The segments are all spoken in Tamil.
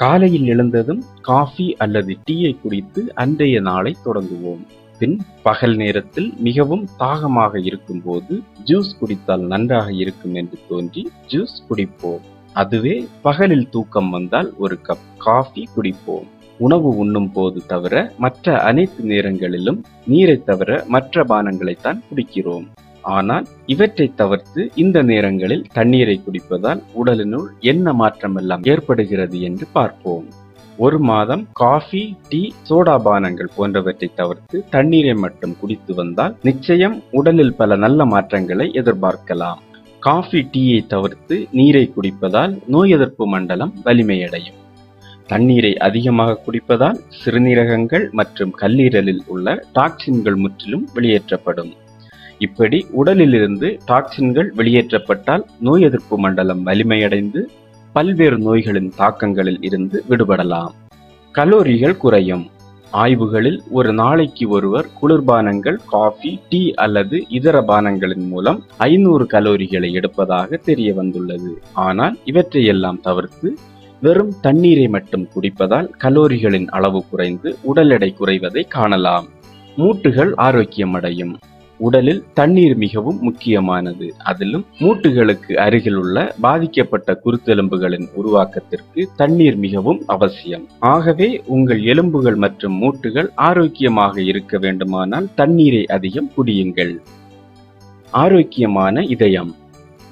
காலையில் எழுந்ததும் காஃபி அல்லது டீயை குடித்து அன்றைய நாளை தொடங்குவோம். பின் பகல் நேரத்தில் மிகவும் தாகமாக இருக்கும்போது ஜூஸ் குடித்தால் நன்றாக இருக்கும் என்று தோன்றி ஜூஸ் குடிப்போம். அதுவே பகலில் தூக்கம் வந்தால் ஒரு கப் காஃபி குடிப்போம். உணவு உண்ணும் போது தவிர மற்ற அனைத்து நேரங்களிலும் நீரை தவிர மற்ற பானங்களைத்தான் குடிக்கிறோம். ஆனால் இவற்றை தவிர்த்து இந்த நேரங்களில் தண்ணீரை குடிப்பதால் உடலினுள் என்ன மாற்றமெல்லாம் ஏற்படுகிறது என்று பார்ப்போம். ஒரு மாதம் காஃபி டீ சோடா பானங்கள் போன்றவற்றை தவிர்த்து தண்ணீரை மட்டும் குடித்து வந்தால் நிச்சயம் உடலில் பல நல்ல மாற்றங்களை எதிர்பார்க்கலாம். காஃபி டீயை தவிர்த்து நீரை குடிப்பதால் நோய் எதிர்ப்பு மண்டலம் வலிமையடையும். தண்ணீரை அதிகமாக குடிப்பதால் சிறுநீரகங்கள் மற்றும் கல்லீரலில் உள்ள டாக்சின்கள் முற்றிலும் வெளியேற்றப்படும். இப்படி உடலிலிருந்து டாக்சின்கள் வெளியேற்றப்பட்டால் நோய் எதிர்ப்பு மண்டலம் வலிமையடைந்து பல்வேறு நோய்களின் தாக்கங்களில் இருந்து விடுபடலாம். கலோரிகள் குறையும். ஆய்வுகளில் ஒரு நாளைக்கு ஒருவர் குளிர்பானங்கள் காஃபி டீ அல்லது இதர பானங்களின் மூலம் ஐநூறு கலோரிகளை எடுப்பதாக தெரிய வந்துள்ளது. ஆனால் இவற்றையெல்லாம் தவிர்த்து வெறும் தண்ணீரை மட்டும் குடிப்பதால் கலோரிகளின் அளவு குறைந்து உடல் எடை குறைவதை காணலாம். மூட்டுகள் ஆரோக்கியமடையும். உடலில் தண்ணீர் மிகவும் முக்கியமானது. அதிலும் மூட்டுகளுக்கு அருகில் உள்ள பாதிக்கப்பட்ட குருத்தெலும்புகளின் உருவாக்கத்திற்கு தண்ணீர் மிகவும் அவசியம். ஆகவே உங்கள் எலும்புகள் மற்றும் மூட்டுகள் ஆரோக்கியமாக இருக்க வேண்டுமானால் தண்ணீரை அதிகம் குடியுங்கள். ஆரோக்கியமான இதயம்.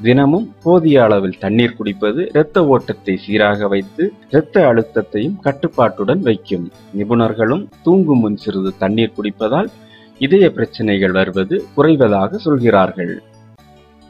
தினமும் போதிய அளவில் தண்ணீர் குடிப்பது இரத்த ஓட்டத்தை சீராக வைத்து இரத்த அழுத்தத்தையும் கட்டுப்பாட்டுடன் வைக்கும். நிபுணர்களும் தூங்கும் முன் சிறிது தண்ணீர் குடிப்பதால் இதய பிரச்சனைகள் வருவது குறைவதாக சொல்கிறார்கள்.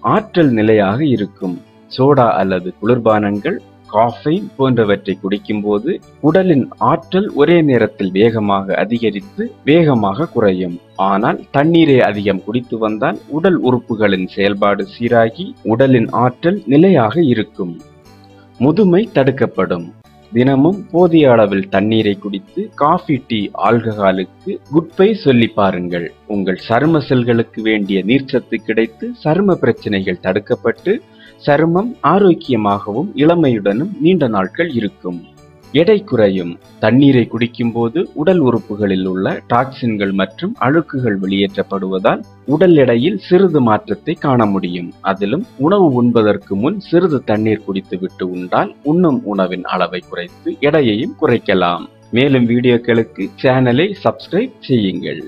ஆற்றல் நிலையாக இருக்கும் சோடா அல்லது குளிர்பானங்கள் காஃபைன் போன்றவற்றை குடிக்கும்போது உடலின் ஆற்றல் ஒரே நேரத்தில் வேகமாக அதிகரித்து வேகமாக குறையும். ஆனால் தண்ணீரை அதிகம் குடித்து வந்தால் உடல் உறுப்புகளின் செயல்பாடு சீராகி உடலின் ஆற்றல் நிலையாக இருக்கும். முதுமை தடுக்கப்படும். தினமும் போதிய அளவில் தண்ணீரை குடித்து காஃபி டீ ஆல்கஹாலுக்கு குட்பை சொல்லி பாருங்கள். உங்கள் சரும செல்களுக்கு வேண்டிய நீர்ச்சத்து கிடைத்து சரும பிரச்சனைகள் தடுக்கப்பட்டு சருமம் ஆரோக்கியமாகவும் இளமையுடனும் நீண்ட நாட்கள் இருக்கும். எடை குறையும். தண்ணீரை குடிக்கும்போது உடல் உறுப்புகளில் உள்ள டாக்சின்கள் மற்றும் அழுக்குகள் வெளியேற்றப்படுவதால் உடல் எடையில் சிறிது மாற்றத்தை காண முடியும். அதிலும் உணவு உண்பதற்கு முன் சிறிது தண்ணீர் குடித்துவிட்டு உண்டால் உண்ணும் உணவின் அளவை குறைத்து எடையையும் குறைக்கலாம். மேலும் வீடியோக்களுக்கு சேனலை சப்ஸ்கிரைப் செய்யுங்கள்.